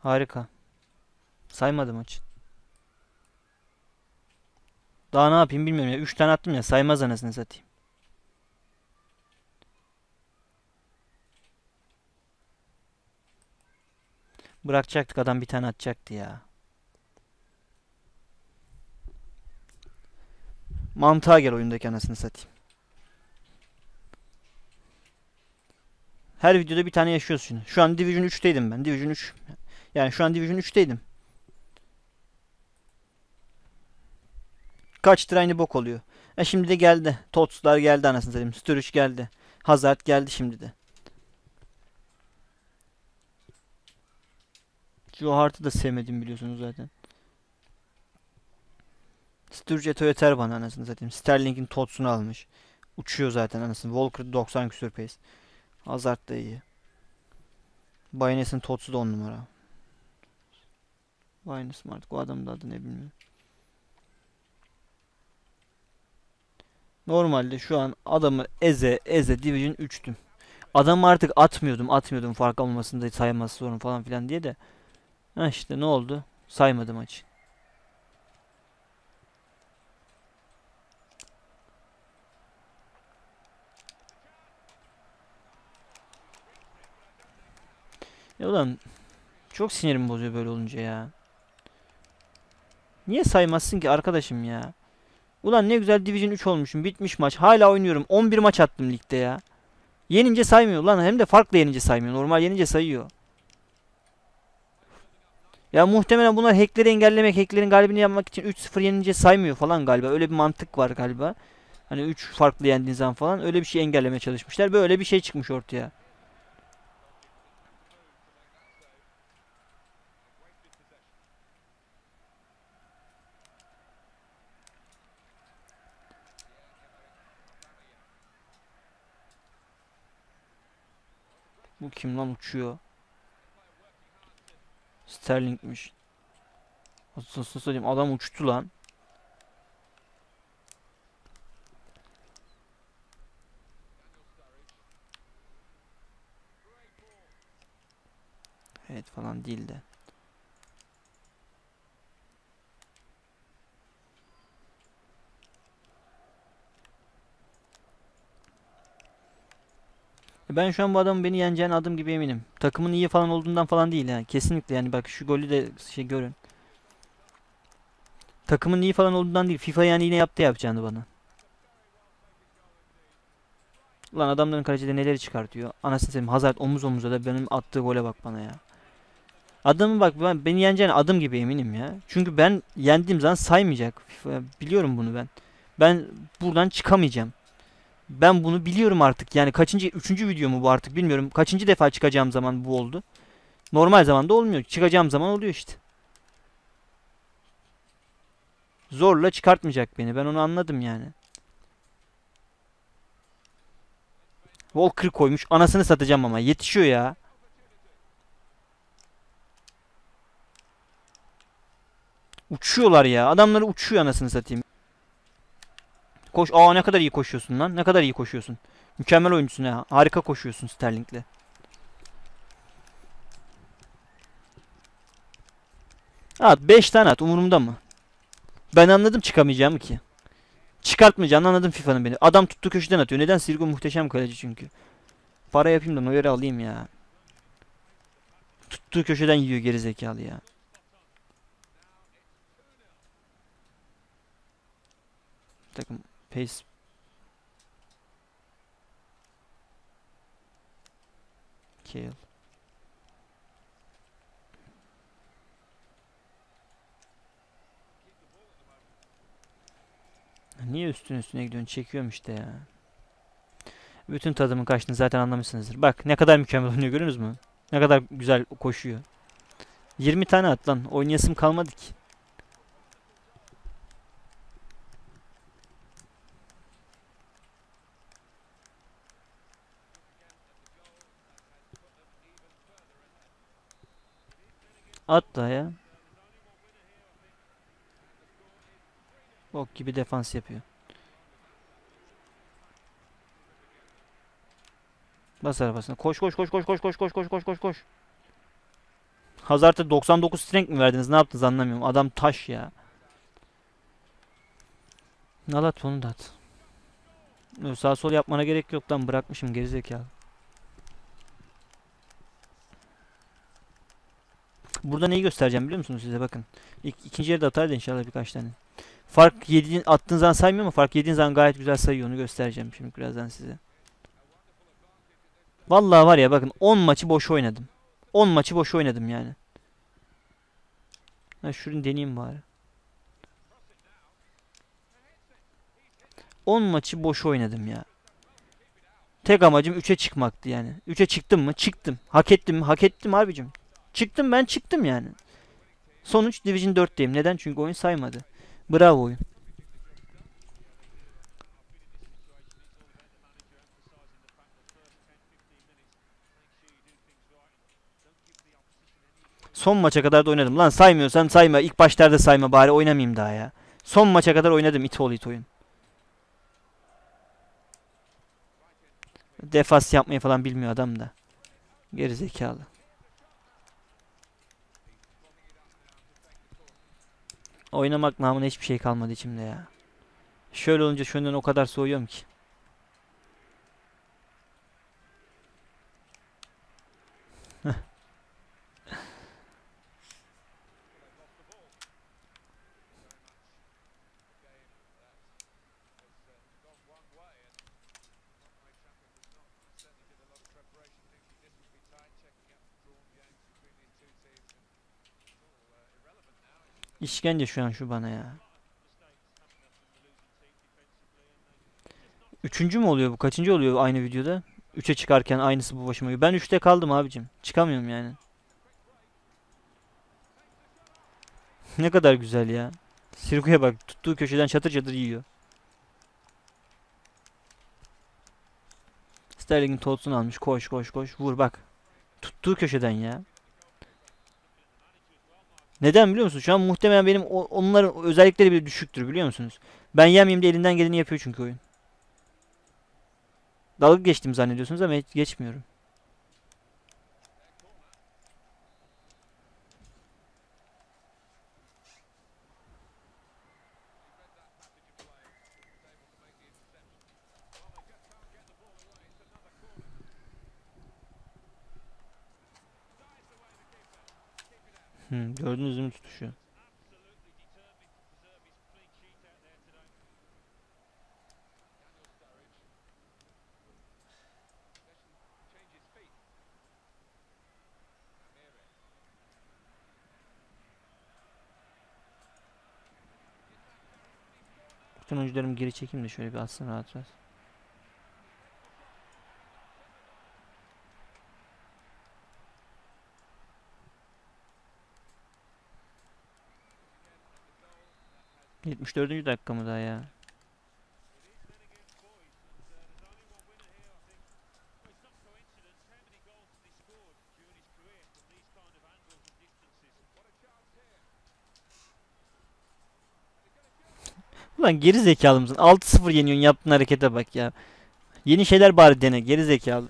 Harika. Saymadım maçı. Daha ne yapayım bilmiyorum ya. 3 tane attım ya. Saymaz anasını satayım. Bırakacaktık adam bir tane atacaktı ya. Mantığa gel oyundaki anasını satayım. Her videoda bir tane yaşıyorsun. Şu an Division 3'teydim ben. Division 3. Yani şu an Division 3'teydim. Kaçtır aynı bok oluyor. E şimdi de geldi. Totslar geldi anasını satayım. Sturridge geldi. Hazard geldi şimdi de. Joe Hart'ı da sevmedim biliyorsunuz zaten. Sturridge Eto'o yeter bana anasını satayım. Sterling'in Tots'unu almış. Uçuyor zaten anasını. Walker 90 küsur pace. Hazard da iyi. Bayones'in Tots'u da 10 numara. Baynes mi artık o adamın da adı ne bilmiyorum. Normalde şu an adamı eze eze Division 3'tüm. Adamı artık atmıyordum atmıyordum fark olmasın da sayması sorun falan filan diye de. Ha işte ne oldu? Saymadım maçı. Ya ulan çok sinirimi bozuyor böyle olunca ya. Niye saymazsın ki arkadaşım ya? Ulan ne güzel Division 3 olmuşum. Bitmiş maç. Hala oynuyorum. 11 maç attım ligde ya. Yenince saymıyor lan. Hem de farklı yenince saymıyor. Normal yenince sayıyor. Ya muhtemelen bunlar hackleri engellemek, hacklerin galibini yapmak için 3-0 yenince saymıyor falan galiba. Öyle bir mantık var galiba. Hani 3 farklı yendiğin zaman falan öyle bir şey engellemeye çalışmışlar. Böyle bir şey çıkmış ortaya. Bu kim lan uçuyor? Sterling'miş. Nasıl söyleyeyim adam uçtu lan. Evet falan değil de. Ben şu an bu adamın beni yeneceğine adım gibi eminim. Takımın iyi falan olduğundan falan değil ha. Kesinlikle yani bak şu golü de şey görün. Takımın iyi falan olduğundan değil. FIFA yani yine yaptı yapacağını bana. Lan adamların kaleci de neleri çıkartıyor. Anasını satayım Hazard omuz omuza da benim attığı gole bak bana ya. Adamı bak ben beni yeneceğine adım gibi eminim ya. Çünkü ben yendiğim zaman saymayacak. FIFA, biliyorum bunu ben. Ben buradan çıkamayacağım. Ben bunu biliyorum artık. Yani kaçıncı, üçüncü video mu bu artık bilmiyorum. Kaçıncı defa çıkacağım zaman bu oldu. Normal zamanda olmuyor. Çıkacağım zaman oluyor işte. Zorla çıkartmayacak beni. Ben onu anladım yani. Walker koymuş. Anasını satacağım ama. Yetişiyor ya. Uçuyorlar ya. Adamları uçuyor anasını satayım. Koş. Aa ne kadar iyi koşuyorsun lan. Ne kadar iyi koşuyorsun. Mükemmel oyuncusun ha. Harika koşuyorsun Sterling'le. At 5 tane at umurumda mı? Ben anladım çıkamayacağımı ki. Çıkartmayacağını anladım FIFA'nın beni. Adam tuttu köşeden atıyor. Neden? Sirgo muhteşem kaleci çünkü. Para yapayım da Neuer'i alayım ya. Tuttuğu köşeden yiyor gerizekalı ya. Takım pace Kill. Niye üstüne üstüne gidiyorsun? Çekiyorum işte ya. Bütün tadımın kaçtığını zaten anlamışsınızdır. Bak ne kadar mükemmel oynuyor görüyorsunuz mu? Ne kadar güzel koşuyor. 20 tane at lan. Oynayasım kalmadı ki. At da ya. Bok gibi defans yapıyor. Bas arabasına. Koş koş koş koş koş koş koş koş koş koş koş. Hazard'a 99 strength mi verdiniz? Ne yaptınız anlamıyorum. Adam taş ya. Al at onu da at. Sağ sol yapmana gerek yok lan bırakmışım gerizekalı. Burada neyi göstereceğim biliyor musunuz size bakın. İlk, ikinci yarıda atar da inşallah birkaç tane. Fark yediğin attığın zaman saymıyor ama fark yediğin zaman gayet güzel sayıyor onu göstereceğim şimdi birazdan size. Vallahi var ya bakın 10 maçı boş oynadım. 10 maçı boş oynadım yani. Ha şunu deneyeyim bari. 10 maçı boş oynadım ya. Tek amacım 3'e çıkmaktı yani. 3'e çıktım mı? Çıktım. Hak ettim mi? Hak ettim abicim. Çıktım ben çıktım yani. Sonuç Division 4'teyim. Neden? Çünkü oyun saymadı. Bravo oyun. Son maça kadar da oynadım. Lan saymıyorsan sayma. İlk başlarda sayma bari oynamayayım daha ya. Son maça kadar oynadım it ol it oyun. Defas yapmayı falan bilmiyor adam da. Geri zekalı. Oynamak namına hiçbir şey kalmadı içimde ya. Şöyle olunca şundan o kadar soğuyorum ki. İşkence şu an şu bana ya. Üçüncü mü oluyor bu? Kaçıncı oluyor aynı videoda? Üçe çıkarken aynısı bu başıma. Ben üçte kaldım abicim. Çıkamıyorum yani. Ne kadar güzel ya. Sirkuya bak. Tuttuğu köşeden çatır çatır yiyor. Sterling'in Tots'unu almış. Koş koş koş. Vur bak. Tuttuğu köşeden ya. Neden biliyor musun? Şu an muhtemelen benim onların özellikleri bile düşüktür biliyor musunuz? Ben yemeyeyim de elinden geleni yapıyor çünkü oyun. Dalga geçtim zannediyorsunuz ama geçmiyorum. Hmm, gördünüz mü tutuşu? Bütün oyuncularımı geri çekeyim de şöyle bir atsın rahat rahat. Yetmiş dördüncü dakika mı daha ya? Ulan geri zekalı mısın? 6-0 yeniyorsun yaptığın harekete bak ya. Yeni şeyler bari dene geri zekalı.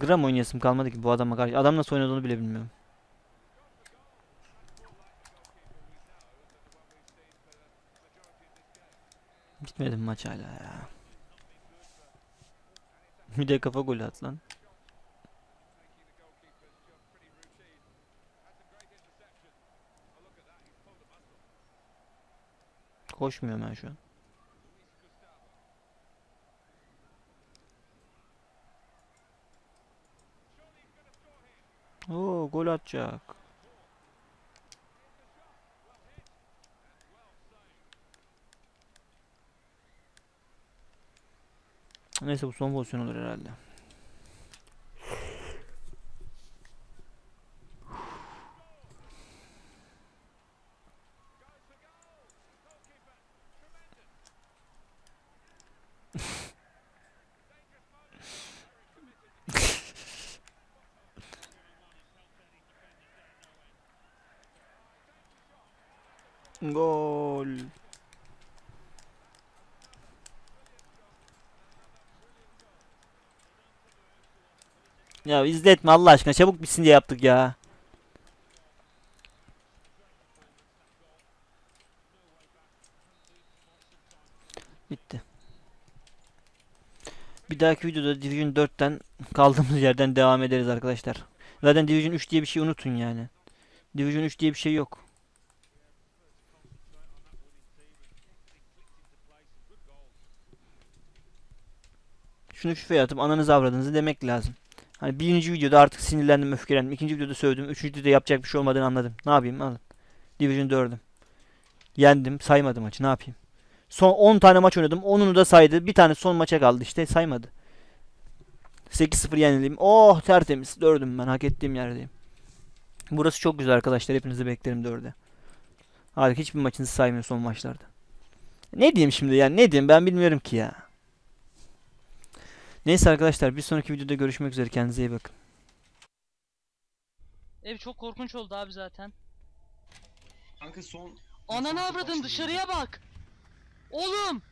Gram oynayasım kalmadı ki bu adama karşı. Adam nasıl oynadığını bile bilmiyorum. Bitmedi mi maç hala ya. Bir de kafa golü at lan. Koşmuyorum ben şu an. Gol atacak. Neyse bu son pozisyon olur herhalde. Gol. Ya izletme Allah aşkına çabuk bitsin diye yaptık ya. Bitti. Bir dahaki videoda Division 4'ten kaldığımız yerden devam ederiz arkadaşlar. Zaten Division 3 diye bir şey unutun yani. Division 3 diye bir şey yok. Şunu şüpheye atıp ananızı avradınızı demek lazım. Hani birinci videoda artık sinirlendim, öfkelendim. İkinci videoda sövdüm. Üçüncü videoda yapacak bir şey olmadığını anladım. Ne yapayım? Alın. Division 4'üm. Yendim. Saymadı maçı. Ne yapayım? Son 10 tane maç oynadım. 10'unu da saydı. Bir tane son maça kaldı işte. Saymadı. 8-0 yenildim. Oh tertemiz. 4'üm ben. Hak ettiğim yerdeyim. Burası çok güzel arkadaşlar. Hepinizi beklerim 4'e. Harika. Hiçbir maçınızı saymıyor son maçlarda. Ne diyeyim şimdi yani? Ne diyeyim? Ben bilmiyorum ki ya. Neyse arkadaşlar. Bir sonraki videoda görüşmek üzere. Kendinize iyi bakın. Ev çok korkunç oldu abi zaten. Kanka son... Ananı avradın dışarıya bak. Oğlum